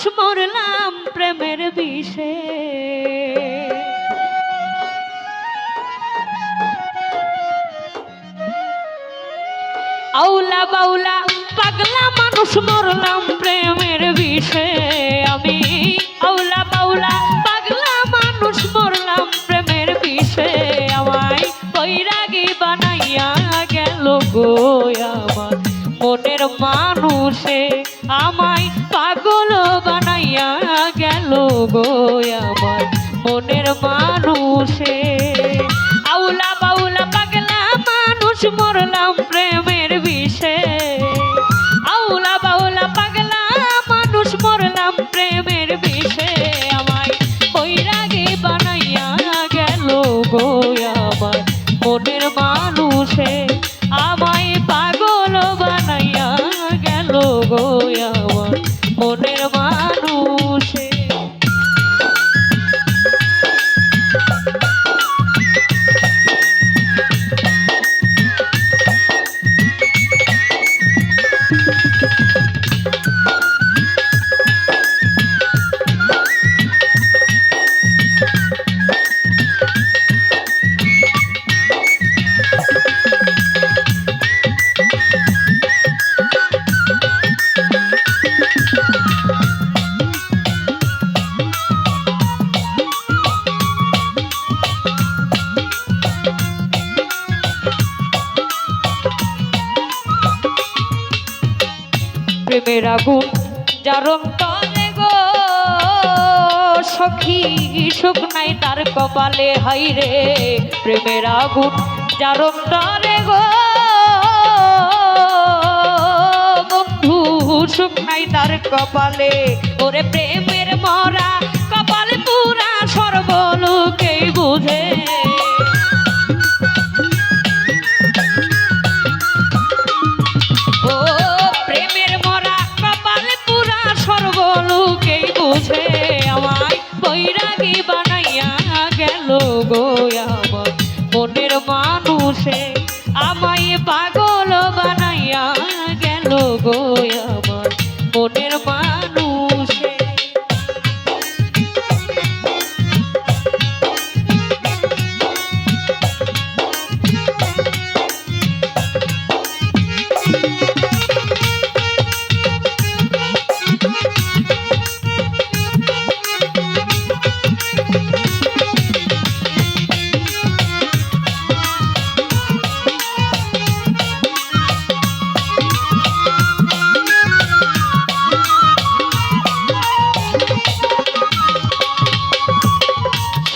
মানুষ মরলাম প্রেমের বিষে। আউলা বাউলা পাগলা মানুষ মরলাম প্রেমের বিষে। আমি গেল গো আমার মনের মানুষে। আউলা বাউলা পাগলা মানুষ, মরলাম প্রেমের বিষে। আউলা বাউলা পাগলা মানুষ, মরলাম প্রেমের বিষে। আমায় ওই রাগে বানাইয়া গেল গো আমার মনের মানুষে। আমায় পাগল প্রেমের আগুন জারণ তলে গো। সখী, সুখ নাই তার কপালে, হাই রে প্রেমের আগুন জারণ তলে গো। বন্ধু, সুখ নাই তার কপালে, ওরে প্রেমের মরা কপালে পুরা সর্বলোকেই বুঝে। গো আমার মনের মানুষে আমায় পাগল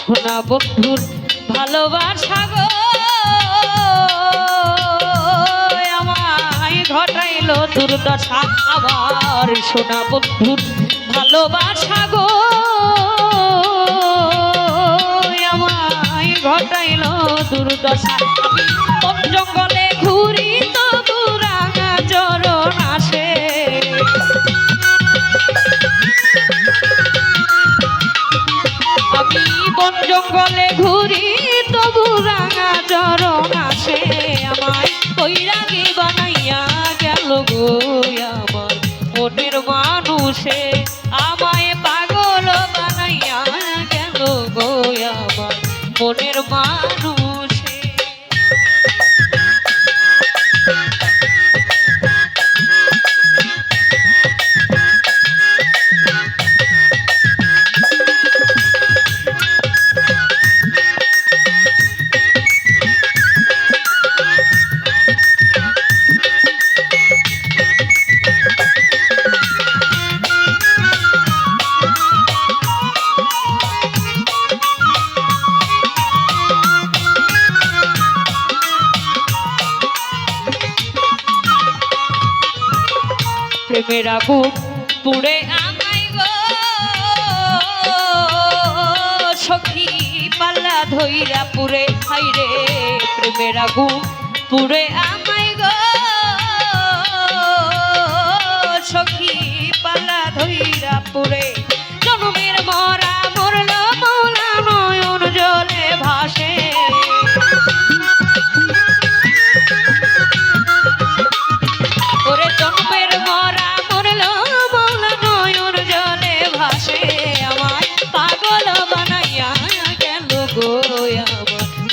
সোনা বন্ধুর ভালোবাসা গো। আমায় ঘটাইলো দুর্দশা আমার সোনা বন্ধুর ভালোবাসা গো। আমায় ঘটাইলো দুর্দশা জঙ্গলে মনের মানুষে। প্রেমের আগুন পুড়ে আমায় গো। সখী পাল্লা ধইরা পুরে হাইরে প্রেমের আগুন পুড়ে আমায়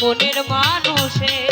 মনের মানুষে